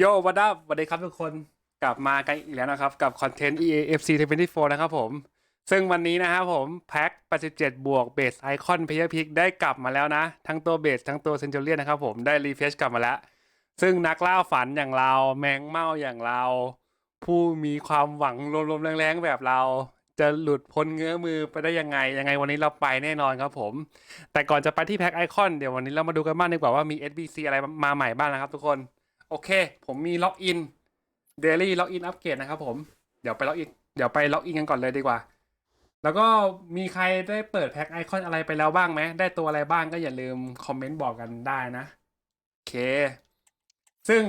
โยวัดดับสวัสดีครับทุกคนกลับมากันอีกแล้วนะครับ กับคอนเทนต์ EAFC 24นะครับผม ซึ่งวันนี้นะครับผมแพ็ค87 บวกเบสไอคอนเพย์พิกได้กลับมาแล้วนะ ทั้งตัวเบสทั้งตัวเซนจูเลียนนะครับผมได้รีเฟชกลับมาแล้ว ซึ่งนักล่าฝันอย่างเรา แมงเม่าอย่างเรา ผู้มีความหวังลมๆแรงๆ แบบเรา จะหลุดพ้นเงื้อมือไปได้ยังไง ยังไงวันนี้เราไปแน่นอนครับผม แต่ก่อนจะไปที่แพ็คไอคอนเดี๋ยววันนี้เรามาดูกันบ้างดีกว่าว่ามี SBC อะไรมาใหม่บ้างนะครับทุกคน โอเค ผมมีล็อกอินเดลี่ล็อกอินอัปเกรดนะครับผมเดี๋ยวไปล็อกอินเดี๋ยวไปล็อกอินกันก่อนเลยดีกว่า แล้วก็มีใครได้เปิดแพ็คไอคอนอะไรไปแล้วบ้างไหมได้ตัวอะไรบ้างก็อย่าลืมคอมเมนต์บอกกันได้นะโอเค ซึ่ง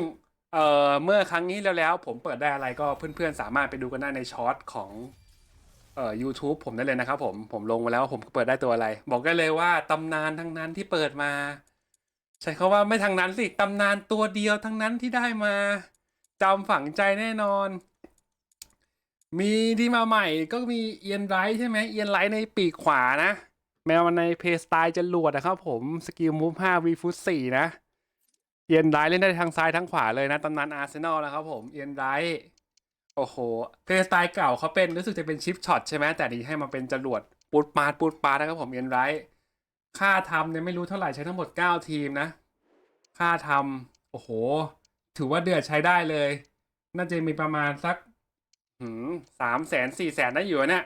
เอ่อเมื่อครั้งนี้แล้วแล้ว ผมเปิดได้อะไรก็เพื่อนๆ สามารถไปดูกันได้ในช็อตของเอ่อ YouTube ผมได้เลยนะครับผม ผมลงมาแล้วผมเปิดได้ตัวอะไร บอกได้เลยว่าตำนานทั้งนั้นที่เปิดมา ใช้คาว่าไม่ทางนั้นสิตำนานตัวเดียวทั้งนั้นที่ได้มาจำฝังใจแน่นอน มีที่มาใหม่ก็มีเอียนไรท์ใช่ไหมเอียนไรท์ในปีกขวานะ แมวมันในเพย์สไตล์จะหลวดนะครับผมสกิลมูฟ5วีฟุต4นะ เอียนไรท์เล่นได้ทั้งซ้ายทั้งขวาเลยนะตำนานอาร์เซนอลนะครับผมเอียนไรท์โอ้โหเพย์สไตล์เก่าเขาเป็นรู้สึกจะเป็นชิปช็อตใช่ไหมแต่ดีให้มาเป็นจรวดปูดปาดปูดปาดนะครับผมเอียนไรท์ ค่าทำเนี่ยไม่รู้เท่าไหร่ใช้ทั้งหมด 9 ทีมนะ ค่าทำโอ้โห ถือว่าเดือดใช้ได้เลย น่าจะมีประมาณสักสามแสนสี่แสนได้อยู่นะเนี่ย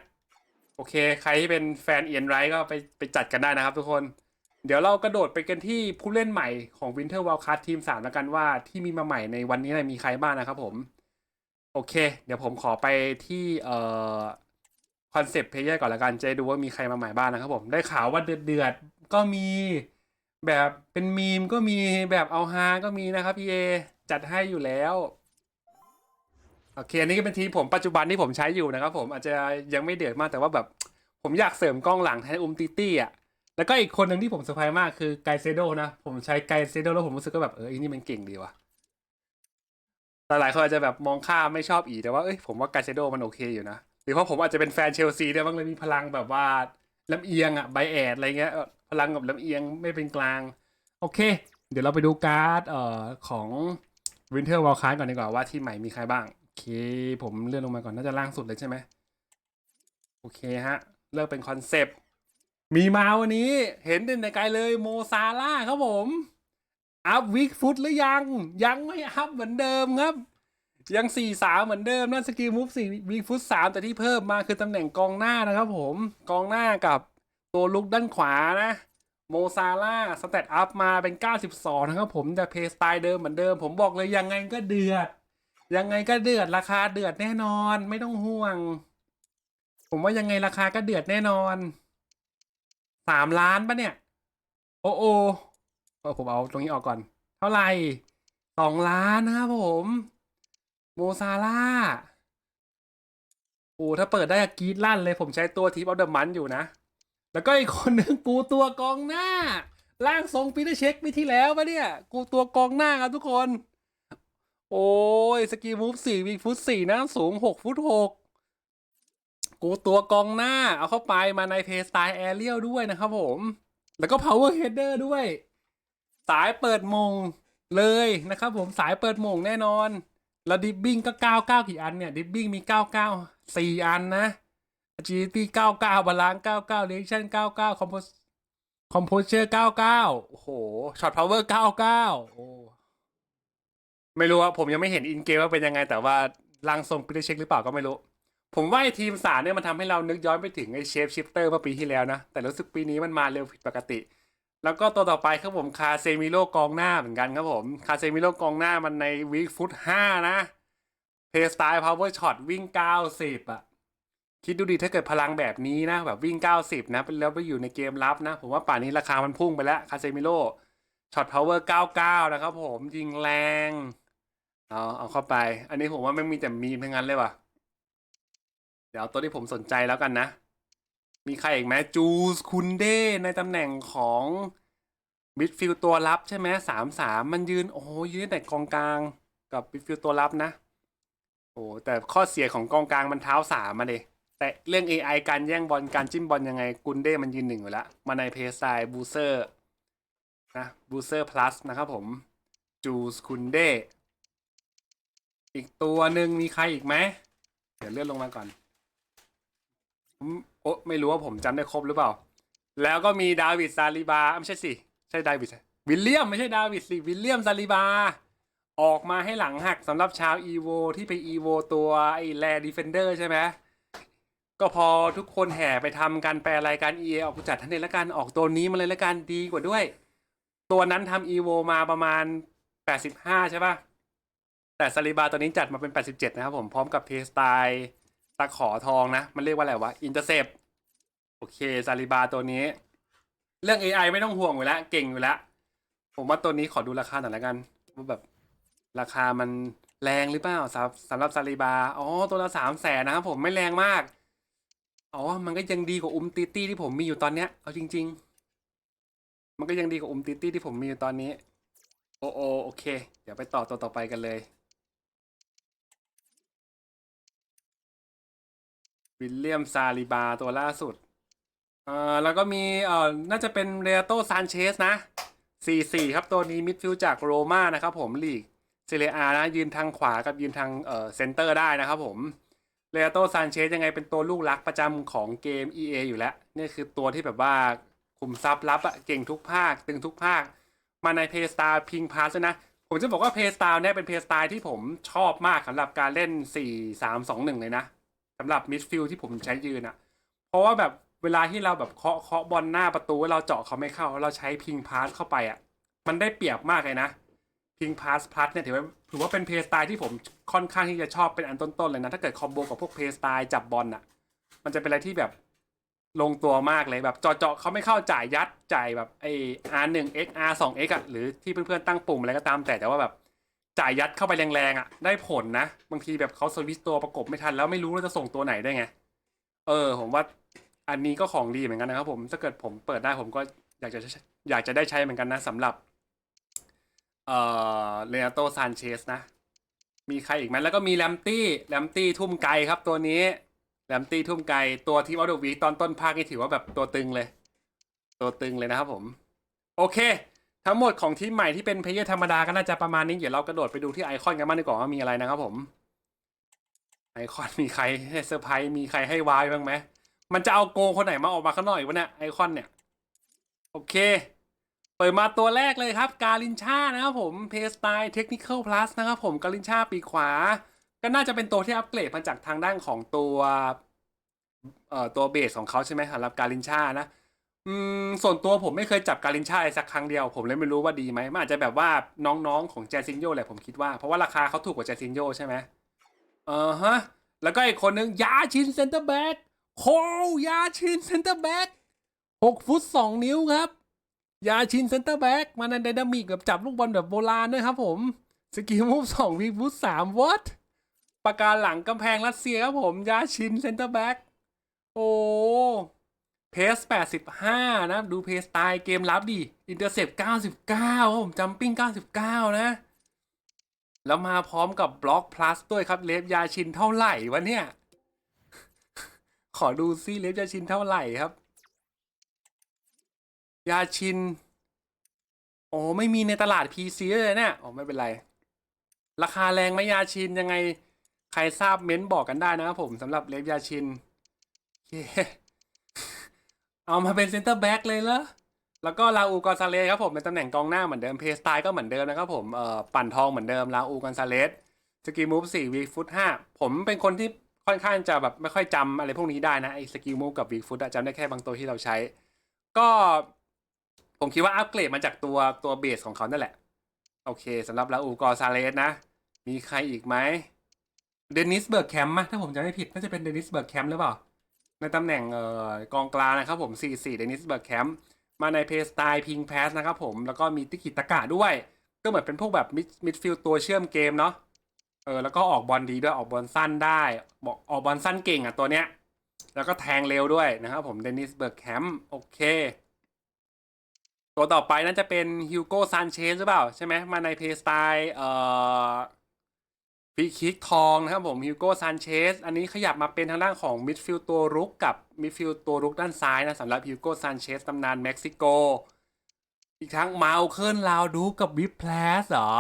โอเค ใครที่เป็นแฟนเอียนไรก็ไปไปจัดกันได้นะครับทุกคน เดี๋ยวเรากระโดดไปกันที่ผู้เล่นใหม่ของ Winter Wildcard ทีม 3 แล้วกันว่าที่มีมาใหม่ในวันนี้มีใครบ้างนะครับผม โอเค เดี๋ยวผมขอไปที่เอ่อคอนเซปต์เพลเยอร์ก่อนละกันจะดูว่ามีใครมาใหม่บ้างนะครับผม ได้ข่าวว่าเดือดเดือด ก็มีแบบเป็นมีมก็มีแบบเอาฮาก็มีนะครับพี่เอจัดให้อยู่แล้วโอเคอันนี้ก็เป็นทีมผมปัจจุบันที่ผมใช้อยู่นะครับ ผมอาจจะยังไม่เดือดมากแต่ว่าแบบ ผมอยากเสริมกล้องหลังแทนอุมติตี้อะแล้วก็อีกคนหนึ่งที่ผมเซอร์ไพรส์มากคือไกเซโดนะ ผมใช้ไกเซโดแล้วผมรู้สึกก็แบบเอออ้นี่มันเก่งดีว่ะแต่หลายคนอาจจะแบบมองข้ามไม่ชอบอีแต่ว่าเอ้ยผมว่าไกเซโดมันโอเคอยู่นะหรือเพราะผมอาจจะเป็นแฟนเชลซีด้วยบ้างเลยมีพลังแบบว่าลำเอียงอะไบแอดอะไรเงี้ย พลังกับลำเอียงไม่เป็นกลาง โอเค เดี๋ยวเราไปดูการ์ดเอ่อของ Winter w i l c a r d ก่อนดีกว่าว่าที่ใหม่มีใครบ้าง โอเค ผมเลื่อนลงมาก่อน น่าจะล่างสุดเลยใช่ไหมโอเคฮะ เลือกเป็นคอนเซปต์ มีมาวันนี้ เห็นเด่นในไกลเลยโมซาร่าครับผม อัพวิกฟุตหรือยัง ยังไม่อัพเหมือนเดิมครับ ยังสี่สามเหมือนเดิม นั่นสกิลมูฟสี่วีฟุตสามแต่ที่เพิ่มมาคือตำแหน่งกองหน้านะครับผม กองหน้ากับ ตัวลุกด้านขวานะ โมซาร่าสเตตอัพมาเป็น 92 นะครับผมแต่เพย์สไตล์เดิมเหมือนเดิม ผมบอกเลยยังไงก็เดือด ยังไงก็เดือดราคาเดือดแน่นอนไม่ต้องห่วง ผมว่ายังไงราคาก็เดือดแน่นอนสามล้านปะเนี่ย โอ้โอเออผมเอาตรงนี้ออกก่อน เท่าไหร่สองล้านนะครับผม โมซาร่าโอ้ถ้าเปิดได้กีดลั่นเลยผมใช้ตัวทีมออฟเดอะมันอยู่นะ แล้วก็อีกคนหนึ่งกูตัวกองหน้าล่างทรงปีเตอร์เช็คปีที่แล้วปะเนี่ย กูตัวกองหน้าครับทุกคน โอ้ยสกีมูฟสี่วีฟุตสี่นะสูงหกฟุตหกกูตัวกองหน้า เอาเข้าไปมาในเพย์สไตล์แอเรียลด้วยนะครับผม แล้วก็ power header ด้วย สายเปิดมงเลยนะครับผมสายเปิดมงแน่นอน แล้วดิบบิ้งก็เก้าเก้ากี่อันเนี่ย ดิบบิ้งมีเก้าเก้าสี่อันนะ agility เก้าเก้าบาลานเก้าเก้า reaction เก้าเก้า compos composure เก้าเก้าโอ้โห shot power เก้าเก้าโอ้ไม่รู้ว่าผมยังไม่เห็นอินเกมว่าเป็นยังไง แต่ว่าร่างทรงปิเช็คหรือเปล่าก็ไม่รู้ ผมว่าไอ้ทีมสารเนี่ยมันทำให้เรานึกย้อนไปถึงไอ้เชฟชิปเตอร์เมื่อปีที่แล้วนะ แต่รู้สึกปีนี้มันมาเร็วผิดปกติ แล้วก็ตัวต่อไปครับผมคาเซมิโลกองหน้าเหมือนกันครับผมคาเซมิโลกองหน้ามันในวีคฟุตห้านะเพย์สไตล์พาวเวอร์ช็อตวิ่งเก้าสิบอะ คิดดูดิถ้าเกิดพลังแบบนี้นะ แบบวิ่งเก้าสิบนะแล้วไปอยู่ในเกมรับนะ ผมว่าป่านนี้ราคามันพุ่งไปแล้ว คาเซมิโลช็อตพาวเวอร์เก้าเก้านะครับผมยิงแรง เอาเอาเข้าไป อันนี้ผมว่าไม่มีแต่มีเพียงนั้นเลยว่ะ เดี๋ยวตัวที่ผมสนใจแล้วกันนะ มีใครอีกไหมจูสคุนเดในตำแหน่งของมิดฟิลตัวรับใช่ไหมสามสามมันยืน โอ้ยืนแต่กองกลางกับมิดฟิลตัวรับนะ โอ้แต่ข้อเสียของกองกลางมันเท้าสามมาเลย แต่เรื่อง AI การแย่งบอลการจิ้มบอลยังไงกุนเด้มันยืนหนึ่งอยู่แล้ว มาในเพย์ไซบูเซอร์นะบูเซอร์พลัสนะครับผม จูสคุนเด้อีกตัวหนึ่งมีใครอีกไหม เดี๋ยวเลื่อนลงมาก่อนผมโอ้ไม่รู้ว่าผมจำได้ครบหรือเปล่า แล้วก็มีดาวิดซาลิบา ไม่ใช่สิ ใช่ดาวิดวิลเลียม ไม่ใช่ดาวิดสิ วิลเลียมซาลิบา ออกมาให้หลังหักสำหรับชาวอีโวที่ไปอีโวตัวไอ้แลดีเฟนเดอร์ใช่ไหม ก็พอทุกคนแห่ไปทำการแปลรายการ EA ออกจัดท่านเองละกันออกตัวนี้มาเลยละกันดีกว่าด้วย ตัวนั้นทำ EVO มาประมาณ85ใช่ปะแต่ซาลิบาตัวนี้จัดมาเป็น87นะครับผมพร้อมกับเทสไตล์ตะขอทองนะ มันเรียกว่าอะไรวะอินเตอร์เซปโอเคซาลิบาตัวนี้ เรื่อง AI ไม่ต้องห่วงอยู่แล้วเก่งอยู่แล้วผมว่าตัวนี้ขอดูราคาหน่อยละกันว่าแบบราคามันแรงหรือเปล่าสำสำหรับซาลิบาอ๋อตัวละสามแสนนะครับผมไม่แรงมาก อ๋อ มันก็ยังดีกว่าอุมติตี้ที่ผมมีอยู่ตอนเนี้ย เอาจริง ๆ มันก็ยังดีกว่าอุมติตี้ที่ผมมีอยู่ตอนนี้ โอโอโอเค เดี๋ยวไปต่อตัวต่อไปกันเลยวิลเลียมซาลิบาตัวล่าสุด เอ่อ แล้วก็มี เอ่อ น่าจะเป็นเรโตซานเชสนะ 4-4 ครับ ตัวนี้มิดฟิลจากโรม่านะครับผมลีกเซเรียนะ ยืนทางขวากับยืนทาง เอ่อ เซนเตอร์ได้นะครับผม เรโตซานเชสยังไงเป็นตัวลูกรักประจำของเกม EA อยู่แล้ว นี่คือตัวที่แบบว่าคุมซับลับอะเก่งทุกภาค ตึงทุกภาค มาในเพย์สตาร์พิงพาสนะ ผมจะบอกว่าเพย์สตาร์เนี่ยเป็นเพย์สตาร์ที่ผมชอบมากสำหรับการเล่น 4 3 2 1 เลยนะสำหรับมิดฟิลที่ผมใช้ยืนอะเพราะว่าแบบเวลาที่เราแบบเคาะเคาะบอลหน้าประตูเราเจาะเขาไม่เข้า เราใช้พิงพาสเข้าไปอะมันได้เปรียบมากเลยนะ พิงพาสพลัสเนี่ยถือว่าถือว่าเป็นเพย์สไตล์ที่ผมค่อนข้างที่จะชอบเป็นอันต้นๆเลยนะ ถ้าเกิดคอมโบกับพวกเพย์สไตล์จับบอลอะ มันจะเป็นอะไรที่แบบลงตัวมากเลยแบบเจาะๆเขาไม่เข้าจ่ายยัดจ่ายแบบไอ R หนึ่ง X R สอง X อะหรือที่เพื่อนๆตั้งปุ่มอะไรก็ตามแต่แต่ว่าแบบจ่ายยัดเข้าไปแรงๆอะ ได้ผลนะ บางทีแบบเขาสวิตตัวประกบไม่ทันแล้วไม่รู้ว่าจะส่งตัวไหนได้ไง เออ ผมว่าอันนี้ก็ของดีเหมือนกันนะครับผมถ้าเกิดผมเปิดได้ผมก็อยากจะอยากจะได้ใช้เหมือนกันนะสำหรับ เอ่อเลนโตซานเชสนะ มีใครอีกไหมแล้วก็มีแลมตี้แลมตี้ทุ่มไกลครับตัวนี้แลมตี้ทุ่มไกลตัวที่วอลดวีตอนต้นภาคนี่ถือว่าแบบตัวตึงเลย ตัวตึงเลยนะครับผม โอเค ทั้งหมดของทีมใหม่ที่เป็นเพลเยอร์ธรรมดาก็น่าจะประมาณนี้ เดี๋ยวเรากระโดดไปดูที่ไอคอนกันบ้างดีกว่าว่ามีอะไรนะครับผม ไอคอนมีใครให้เซอร์ไพรส์มีใครให้วายบ้างไหมมันจะเอาโกงคนไหนมาออกมาข้างนอกอีกวะเนี่ยไอคอนเนี่ย โอเค เปิดมาตัวแรกเลยครับ กาลินชานะครับผมเพสไตล์เทคนิคอลพลัสนะครับผมกาลินชาปีขวา ก็น่าจะเป็นตัวที่อัปเกรดมาจากทางด้านของตัวเอ่อตัวเบสของเขาใช่ไหมสำหรับกาลินชานะอืมส่วนตัวผมไม่เคยจับกาลินชาเลยสักครั้งเดียว ผมเลยไม่รู้ว่าดีไหมมันอาจจะแบบว่าน้องๆของแจซินโยแหละผมคิดว่า เพราะว่าราคาเขาถูกกว่าแจซินโยใช่ไหมเออฮะ แล้วก็อีกคนนึงยาชินเซนเตอร์แบ็กโคยาชินเซนเตอร์แบ็กหกฟุตสองนิ้วครับ ยาชินเซนเตอร์แบ็กมาในไดนามิกแบบจับลูกบอลแบบโบราณด้วยครับผม สกิลมูฟสองวีฟูสามวอตปากกาหลังกำแพงรัสเซียครับผม ยาชินเซนเตอร์แบ็กโอ้เพสแปดสิบห้านะ ดูเพสไตล์เกมรับดิอินเตอร์เซปเก้าสิบเก้าครับผมจัมปิ้งเก้าสิบเก้านะ แล้วมาพร้อมกับบล็อกพลัสด้วยครับ เลฟยาชินเท่าไหร่วะเนี่ย ขอดูซิเลฟยาชินเท่าไหร่ครับ ยาชินโอ้ไม่มีในตลาด PC เลยเนี่ย อ๋อ ไม่เป็นไร ราคาแรงไหมยาชินยังไง ใครทราบเม้นต์บอกกันได้นะครับผมสำหรับเลฟยาชินเเอามาเป็นเซนเตอร์แบ็กเลยเหรอ แล้วก็ลาอูกอนซาเลสครับผมเป็นตำแหน่งกองหน้าเหมือนเดิม เพย์สไตล์ก็เหมือนเดิมนะครับผมเอ่อปั่นทองเหมือนเดิมลาอูกอนซาเลสสกิลมูฟสี่วีฟุตห้าผมเป็นคนที่ค่อนข้างจะแบบไม่ค่อยจำอะไรพวกนี้ได้นะไอ้สกิลมูฟกับวีฟุตจำได้แค่บางตัวที่เราใช้ ก็ ผมคิดว่าอัปเกรดมาจากตัวตัวเบสของเขานั่นแหละ โอเคสำหรับลาอูกอซาเลสนะ มีใครอีกไหมเดนิสเบิร์กแคมป์ถ้าผมจำไม่ผิด น่าจะเป็นเดนิสเบิร์กแคมป์หรือเปล่า ในตำแหน่งเอ่อกองกลางนะครับผม 4-4 เดนิสเบิร์กแคมป์มาในเพย์สไตล์พิงแพสนะครับผม แล้วก็มีติกิตะกะด้วย ก็เหมือนเป็นพวกแบบมิดมิดฟิลตัวเชื่อมเกมเนาะเออแล้วก็ออกบอลดีด้วยออกบอลสั้นได้บอกออกบอลสั้นเก่งอะตัวเนี้ย แล้วก็แทงเร็วด้วยนะครับผมเดนิสเบิร์กแคมป์โอเค ตัวต่อไปน่าจะเป็นฮิวโก้ซานเชสหรือเปล่า ใช่ไหมมาในเพย์สไตล์เอ่อฟรีคิกทองนะครับผมฮิวโก้ซานเชสอันนี้ขยับมาเป็นทางด้านของมิดฟิลด์ตัวรุกกับมิดฟิลด์ตัวรุกด้านซ้ายนะสำหรับฮิวโก้ซานเชสตำนานเม็กซิโก อีกทั้งมาลเคิลลาวดูกับวิปแพลสเหรอ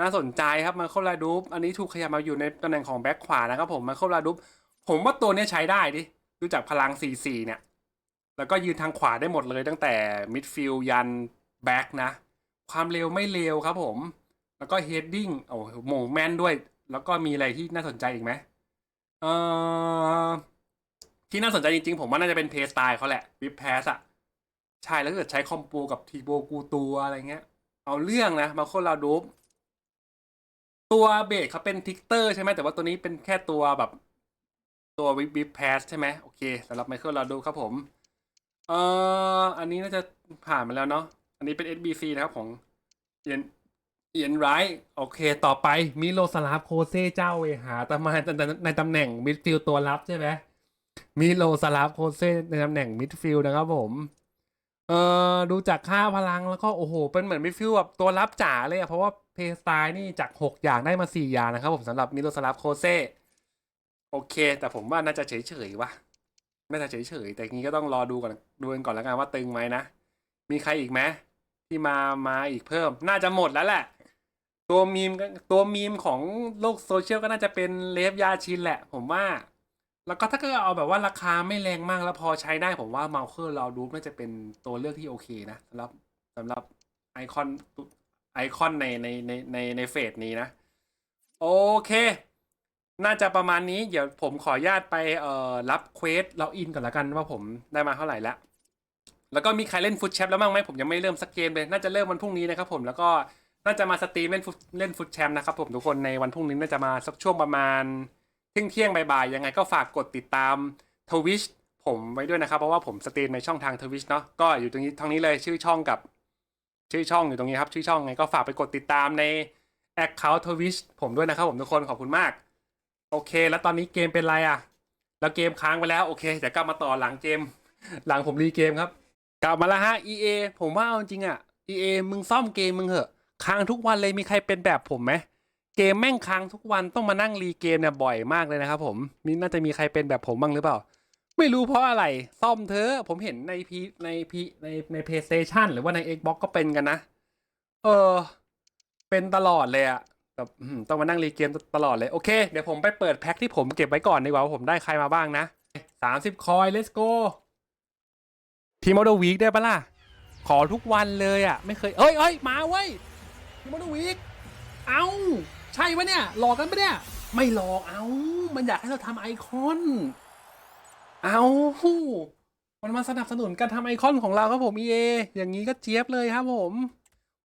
น่าสนใจครับมาโคลาดูปอันนี้ถูกขยับมาอยู่ในตำแหน่งของแบ็คขวานะครับผมมาโคลาดูปผมว่าตัวนี้ใช้ได้ดิดูจากพลัง 4-4 เนี่ย แล้วก็ยืนทางขวาได้หมดเลยตั้งแต่มิดฟิลด์ยันแบ็คนะ ความเร็วไม่เร็วครับผม แล้วก็เฮดดิ้งโอ้โหหม่แมนด้วย แล้วก็มีอะไรที่น่าสนใจอีกไหมเอ่อที่น่าสนใจจริงๆ ผมว่าน่าจะเป็นเพย์สไตล์เขาแหละวิปแพสอะใช่แล้วถ้าเกิดใช้คอมโบกับทีโบกูตัวอะไรเงี้ย เอาเรื่องนะมาโคลาดูตัวเบสเขาเป็นทิกเตอร์ใช่ไหมแต่ว่าตัวนี้เป็นแค่ตัวแบบ ตัววิปวิปแพสใช่ไหมโอเคสำหรับไมเคิลลาดูครับผม เอ่ออันนี้น่าจะผ่านมาแล้วเนาะอันนี้เป็น SBC นะครับของเอียนเอียนไรโอเค ต่อไปมิโลสลาฟโคเซ่เจ้าเวหาตำมาในตำแหน่งมิดฟิลด์ตัวรับใช่ไหมมิโลสลาฟโคเซ่ในตำแหน่งมิดฟิลด์นะครับผม เอ่อดูจากค่าพลังแล้วก็โอ้โห เป็นเหมือนมิดฟิลด์แบบตัวรับจ๋าเลยอะเพราะว่าเพย์สไตล์นี่จาก 6 อย่างได้มา 4 อย่างนะครับผมสำหรับมิโลสลาฟโคเซ่โอเค แต่ผมว่าน่าจะเฉยๆว่ะ น่าจะเฉยๆแต่ทีนี้ก็ต้องรอดูก่อนดูกันก่อนแล้วกันว่าตึงไหมนะ มีใครอีกไหมที่มามาอีกเพิ่ม น่าจะหมดแล้วแหละ ตัวมีมก็ตัวมีมของโลกโซเชียลก็น่าจะเป็นเลฟยาชินแหละ ผมว่า แล้วก็ถ้ากิดเอาแบบว่าราคาไม่แรงมากแล้วพอใช้ได้ผมว่าเมาเคอร์เราดูน่าจะเป็นตัวเลือกที่โอเคนะสำหรับสำหรับไอคอนไอคอนในในในในในเฟสนี้นะ โอเค น่าจะประมาณนี้ เดี๋ยวผมขออนุญาตไปเอ่อรับเควสเราอินก่อนละกันว่าผมได้มาเท่าไหร่แล้ว แล้วก็มีใครเล่นฟุตแชมป์แล้วบ้างไหมผมยังไม่เริ่มสักเกมเลย น่าจะเริ่มวันพรุ่งนี้นะครับผมแล้วก็น่าจะมาสตรีมเล่นฟุตเล่นฟุตแชมป์นะครับผมทุกคนในวันพรุ่งนี้น่าจะมาสักช่วงประมาณเที่ยงเที่ยงบ่ายๆยังไงก็ฝากกดติดตามทวิชผมไว้ด้วยนะครับ เพราะว่าผมสตรีมในช่องทางทวิชเนาะก็อยู่ตรงนี้ทางนี้เลยชื่อช่องกับ ชื่อช่องอยู่ตรงนี้ครับชื่อช่องไงก็ฝากไปกดติดตามในแอคเคาท์ทวิชผมด้วยนะครับผมทุกคนขอบคุณมาก โอเค แล้วตอนนี้เกมเป็นไรอะแล้วเกมค้างไปแล้วโอเคเดี๋ยวกลับมาต่อหลังเกม หลังผมรีเกมครับ กลับมาแล้วฮะ EA ผมว่าเอาจริงอะ EA มึงซ่อมเกมมึงเหอะค้างทุกวันเลยมีใครเป็นแบบผมไหมเกมแม่งค้างทุกวันต้องมานั่งรีเกมเนี่ยบ่อยมากเลยนะครับผมมีน่าจะมีใครเป็นแบบผมบ้างหรือเปล่า ไม่รู้เพราะอะไรซ่อมเธอะผมเห็นในพีในพีในใน PlayStation หรือว่าใน Xbox ก็เป็นกันนะ เออ เป็นตลอดเลยอะ แบบต้องมานั่งรีเกมตลอดเลยโอเค เดี๋ยวผมไปเปิดแพ็คที่ผมเก็บไว้ก่อนดีกว่าว่าผมได้ใครมาบ้างนะสามสิบคอย let's go ทีมอ d วีคได้ปะล่ะ ขอทุกวันเลยอะไม่เคย เอ้ยเอ้ยมาเว้ยทีมอ d วีคเอาใช่ปะเนี่ย หลอกกันปะเนี่ย ไม่หลอกเอามันอยากให้เราทำไอคอน เอามันมาสนับสนุนการทำไอคอนของเราครับผม EA อย่างนี้ก็เจี๊ยบเลยครับผม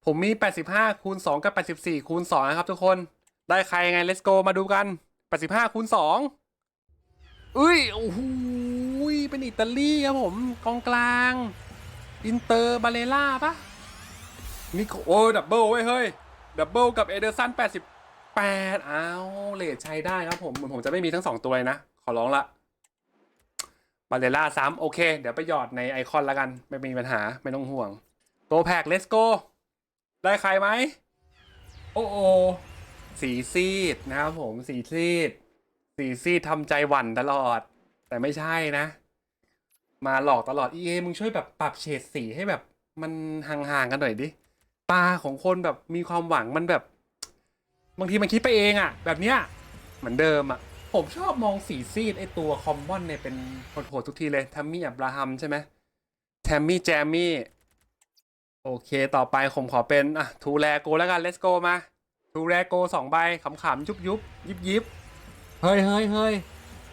ผมมี 85คูณ2กับ 84คูณ2นะครับทุกคน ได้ใครยังไง let's go มาดูกัน 85คูณ2อุ้ย โอ้โหเป็นอิตาลีครับผม กองกลาง อินเตอร์บาเลล่าปะนี่โอ้ดับเบิลเว้ย เฮ้ย ดับเบิลกับเอเดอร์สัน88อ้าวเลทใช้ได้ครับผมเหมือนผมจะไม่มีทั้ง 2 ตัวเลยนะ ขอร้องละบาเลล่าซ้ำโอเค เดี๋ยวไปหยอดในไอคอนแล้วกัน ไม่มีปัญหาไม่ต้องห่วงตัวแพ็ก let's go ได้ใครไหม โอ้โอสีซีดนะครับผมสีซีด สีซีดทำใจหวั่นตลอด แต่ไม่ใช่นะ มาหลอกตลอด EA มึงช่วยแบบปรับเฉดสีให้แบบมันห่างๆกันหน่อยดิ ตาของคนแบบมีความหวังมันแบบ บางทีมันคิดไปเองอะแบบเนี้ยเหมือนเดิมอะผมชอบมองสีซีดไอตัวคอมมอนเนี่ยเป็นโหดๆทุกทีเลยแทมมี่อับราฮัมใช่ไหมแทมมี่แจมมี่ โอเคต่อไปผมขอเป็น อะ ทูแรโกแล้วกัน let's go มา ทูแรโกสองใบขำๆยุบยุบยิบยิบเฮ้ยเฮ้ยเฮ้ย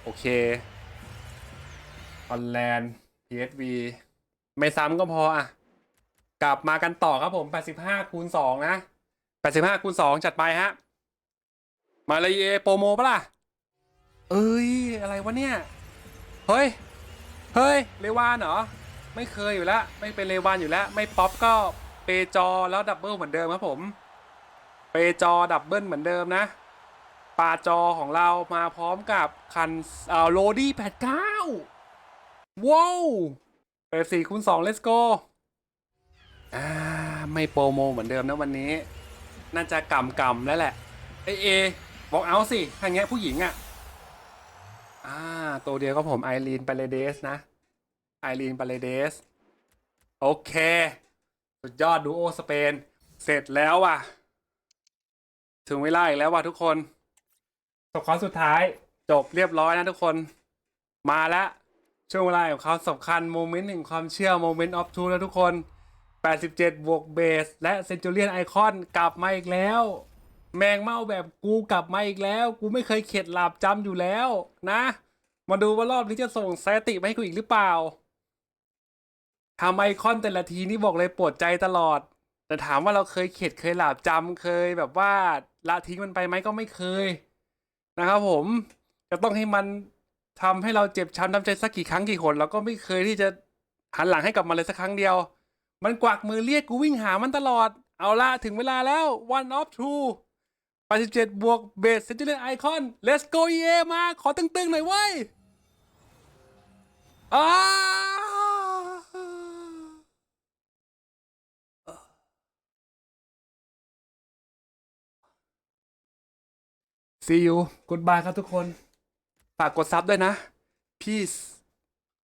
โอเคออนแลนด์ PSV ไม่ซ้ำก็พออะ กลับมากันต่อครับผม 85คูณ2นะ 85คูณ2จัดไปฮะ มาเลยเอโปรโมปะล่ะ เอ้ย อะไรวะเนี่ย เฮ้ย เฮ้ย เลวานเหรอ ไม่เคยอยู่แล้ว ไม่เป็นเลวานอยู่แล้ว ไม่ป๊อปก็เปจอแล้วดับเบิลเหมือนเดิมครับผม เปจอดับเบิลเหมือนเดิมนะปาจอของเรามาพร้อมกับคันเอ่อโรดี้แปดเก้าว้าวเปสี่คูณสอง let's go อ่าไม่โปรโมเหมือนเดิมนะวันนี้ น่าจะกำกำแล้วแหละ เอเอบอกเอาสิทางเงี้ยผู้หญิงอะ่ะ อ่า ตัวเดียวก็ผมไอรีนปเลเดสนะ ไอรีนปาเลเดส โอเค สุดยอดดูโอสเปน เสร็จแล้วว่ะ ถึงเวลาอีกแล้วว่ะทุกคนจบครั้งสุดท้าย จบเรียบร้อยนะทุกคน มาแล้ว ช่วงเวลาของเขาสำคัญโมเมนต์หนึ่งความเชื่อโมเมนต์ออฟทูแล้วทุกคน 87 บวกเบส และเซนจูเรียนไอคอนกลับมาอีกแล้ว แมงเม่าแบบกูกลับมาอีกแล้ว กูไม่เคยเข็ดหลาบจำอยู่แล้วนะ มาดูว่ารอบนี้จะส่งสถิติมาให้กูอีกหรือเปล่า ทำไอคอนแต่ละทีนี่บอกเลยปวดใจตลอด แต่ถามว่าเราเคยเข็ดเคยหลาบจำเคยแบบว่าละทิ้งมันไปไหมก็ไม่เคย นะครับผมจะต้องให้มันทำให้เราเจ็บช้ำน้ำใจสักกี่ครั้งกี่หนเราก็ไม่เคยที่จะหันหลังให้กับมันเลยสักครั้งเดียว มันกวักมือเรียกกูวิ่งหามันตลอด เอาละถึงเวลาแล้ว one of two 87บวกเบสเซนจูเรียนไอคอน let's go EA มา ขอตึงๆ หน่อยเว้ยอ้า See you goodbye ครับทุกคน ฝากกดซับด้วยนะ peace